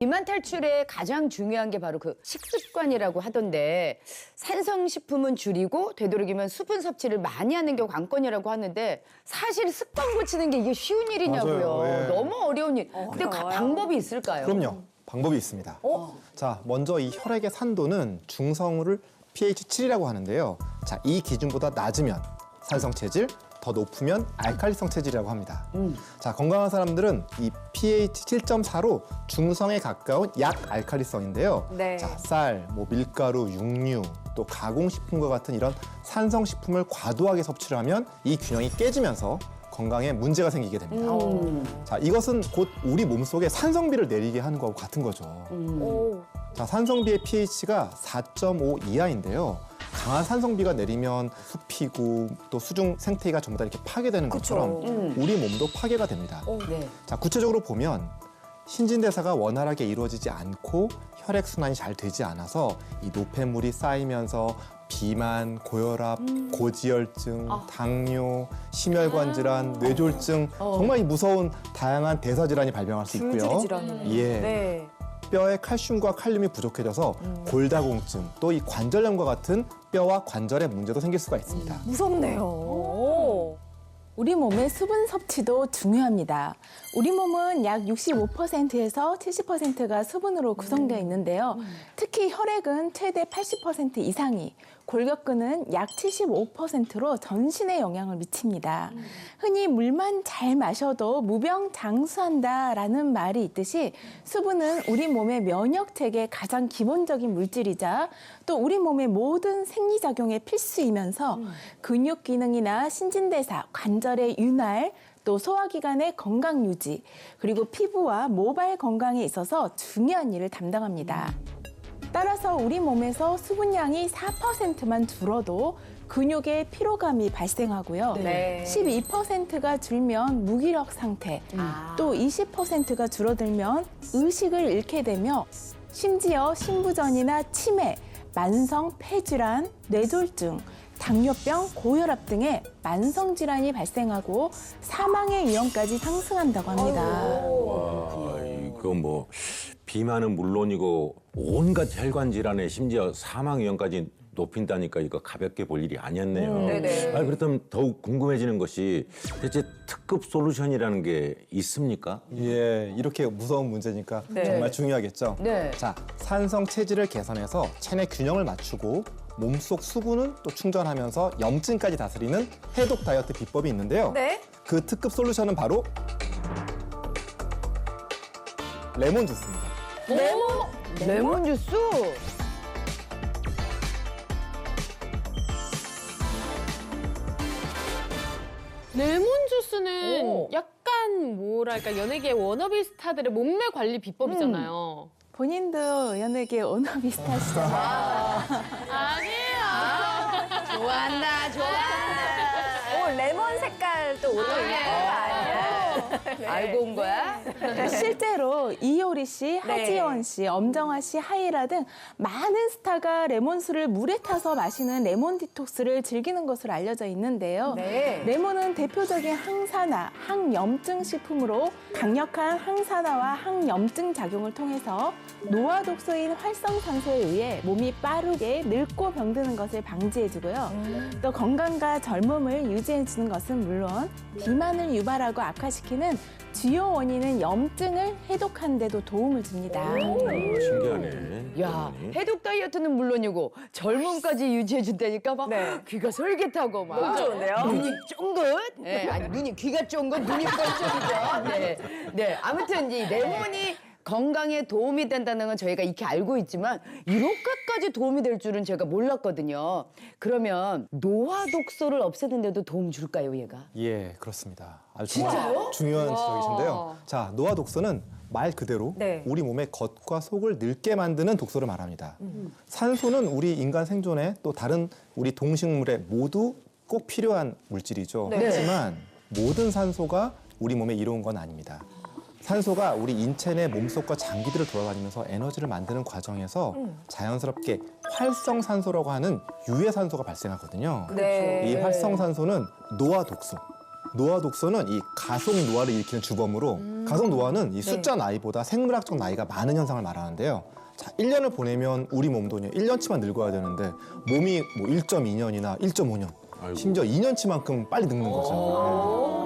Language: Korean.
비만 탈출에 가장 중요한 게 바로 그 식습관이라고 하던데 산성식품은 줄이고 되도록이면 수분 섭취를 많이 하는 게 관건이라고 하는데 사실 습관 고치는 게 이게 쉬운 일이냐고요. 맞아요. 예. 너무 어려운 일. 근데 가- 어려워요. 방법이 있을까요? 그럼요. 방법이 있습니다. 자, 먼저 이 혈액의 산도는 중성을 pH 7이라고 하는데요. 자, 이 기준보다 낮으면 산성 체질, 더 높으면 알칼리성 체질이라고 합니다. 자, 건강한 사람들은 이 pH 7.4로 중성에 가까운 약 알칼리성인데요. 네. 자, 쌀, 뭐 밀가루, 육류, 또 가공식품과 같은 이런 산성식품을 과도하게 섭취를 하면 이 균형이 깨지면서 건강에 문제가 생기게 됩니다. 자, 이것은 곧 우리 몸속에 산성비를 내리게 하는 거하고 같은 거죠. 오. 자, 산성비의 pH가 4.5 이하인데요. 강한 산성비가 내리면 숲이고 또 수중 생태계가 전부 다 이렇게 파괴되는 그쵸. 것처럼 음. 우리 몸도 파괴가 됩니다. 네. 자, 구체적으로 보면 신진대사가 원활하게 이루어지지 않고 혈액 순환이 잘 되지 않아서 이 노폐물이 쌓이면서 비만, 고혈압, 고지혈증, 당뇨, 심혈관 질환, 뇌졸중 정말 이 무서운 다양한 대사 질환이 발병할 수 있고요. 예. 네. 뼈에 칼슘과 칼륨이 부족해져서 골다공증 또 이 관절염과 같은 뼈와 관절에 문제도 생길 수가 있습니다. 무섭네요. 오. 우리 몸의 수분 섭취도 중요합니다. 우리 몸은 약 65%에서 70%가 수분으로 구성되어 있는데요. 특히 혈액은 최대 80% 이상이, 골격근은 약 75%로 전신에 영향을 미칩니다. 흔히 물만 잘 마셔도 무병장수한다라는 말이 있듯이 수분은 우리 몸의 면역 체계의 가장 기본적인 물질이자 또 우리 몸의 모든 생리작용의 필수이면서 근육 기능이나 신진대사, 관절의 윤활, 또 소화기관의 건강 유지, 그리고 피부와 모발 건강에 있어서 중요한 일을 담당합니다. 따라서 우리 몸에서 수분량이 4%만 줄어도 근육에 피로감이 발생하고요. 네. 12%가 줄면 무기력 상태, 아. 또 20%가 줄어들면 의식을 잃게 되며 심지어 신부전이나 치매, 만성 폐질환, 뇌졸중, 당뇨병, 고혈압 등의 만성 질환이 발생하고 사망의 위험까지 상승한다고 합니다. 와, 이거 뭐 비만은 물론이고 온갖 혈관 질환에 심지어 사망 위험까지 높인다니까 이거 가볍게 볼 일이 아니었네요. 네네. 아, 그렇다면 더욱 궁금해지는 것이 대체 특급 솔루션이라는 게 있습니까? 예, 이렇게 무서운 문제니까 네. 정말 중요하겠죠. 네. 자, 산성 체질을 개선해서 체내 균형을 맞추고 몸속 수분은 또 충전하면서 염증까지 다스리는 해독 다이어트 비법이 있는데요. 네. 그 특급 솔루션은 바로 레몬 주스입니다. 레몬 주스. 레몬 주스는 오. 약간 뭐랄까 연예계 워너비 스타들의 몸매 관리 비법이잖아요. 본인도 연예계 오너 비슷하시잖아요. 아니에요. 좋아한다, 좋아한다. 오, 레몬 색깔 또 오늘 예쁜 거 아니에요? 알고 온 거야? 실제로 이효리 씨, 네. 하지원 씨, 엄정화 씨, 하이라 등 많은 스타가 레몬수를 물에 타서 마시는 레몬 디톡스를 즐기는 것으로 알려져 있는데요. 네. 레몬은 대표적인 항산화, 항염증 식품으로 강력한 항산화와 항염증 작용을 통해서 노화 독소인 활성산소에 의해 몸이 빠르게 늙고 병드는 것을 방지해주고요. 또 건강과 젊음을 유지해주는 것은 물론 비만을 유발하고 악화시키는 주요 원인은 염증을 해독하는 데도 도움을 줍니다. 아, 신기하네. 야, 그러니. 해독 다이어트는 물론이고 젊음까지 유지해 준다니까 막 네. 귀가 솔깃하고 막 너무 좋은데요? 눈이 쫑긋. 네, 아니 눈이 귀가 쫑긋, 눈이 뻘쭘이죠. 네, 네. 아무튼 이 레몬이 건강에 도움이 된다는 건 저희가 익히 알고 있지만 이렇게까지 도움이 될 줄은 제가 몰랐거든요. 그러면 노화 독소를 없애는데도 도움 줄까요, 얘가? 예, 그렇습니다. 아주 정말 중요한 지적이신데요. 자, 노화 독소는 말 그대로 네. 우리 몸의 겉과 속을 늙게 만드는 독소를 말합니다. 산소는 우리 인간 생존에 또 다른 우리 동식물에 모두 꼭 필요한 물질이죠. 네. 하지만 모든 산소가 우리 몸에 이로운 건 아닙니다. 산소가 우리 인체 내 몸속과 장기들을 돌아다니면서 에너지를 만드는 과정에서 자연스럽게 활성산소라고 하는 유해 산소가 발생하거든요. 네. 이 활성산소는 노화 독소, 노화 독소는 이 가속 노화를 일으키는 주범으로 가속 노화는 이 숫자 나이보다 생물학적 나이가 많은 현상을 말하는데요. 자, 1년을 보내면 우리 몸도 1년치만 늙어야 되는데 몸이 뭐 1.2년이나 1.5년 아이고. 심지어 2년치만큼 빨리 늙는 거죠.